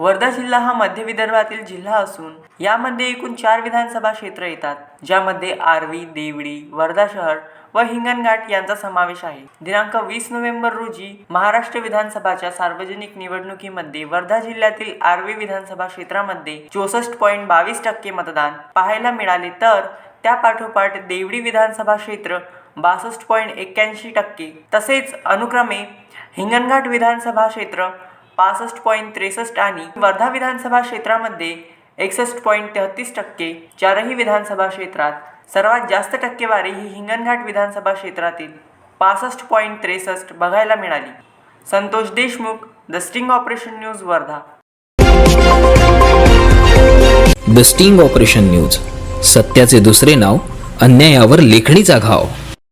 वर्धा जिल्हा हा मध्य विदर्भातील जिल्हा असून यामध्ये एकूण चार विधानसभा क्षेत्र येतात ज्यामध्ये आर्वी देवडी वर्धा शहर व हिंगणघाट यांचा समावेश आहे. दिनांक वीस नोव्हेंबर रोजी महाराष्ट्र विधानसभाच्या सार्वजनिक निवडणुकीमध्ये वर्धा जिल्ह्यातील आर्वी विधानसभा क्षेत्रामध्ये चौसष्ट पॉईंट बावीस टक्के मतदान पाहायला मिळाले तर त्यापाठोपाठ देवडी विधानसभा क्षेत्र बासष्ट पॉईंट एक्क्याऐंशी टक्के तसेच अनुक्रमे हिंगणघाट विधानसभा क्षेत्र पासष्ट पॉईंट त्रेसष्ट आणि वर्धा विधानसभा क्षेत्रामध्ये एकसष्ट पॉईंट तेहतीस टक्के चारही विधानसभा क्षेत्रात सर्वात जास्त टक्केवारी ही हिंगणघाट विधानसभा क्षेत्रातील पासष्ट पॉईंट त्रेसष्ट बघायला मिळाली. Santosh Deshmukh the sting operation news Wardha. The sting operation news सत्याचे दुसरे नाव अन्यायावर लेखणीचा घाव.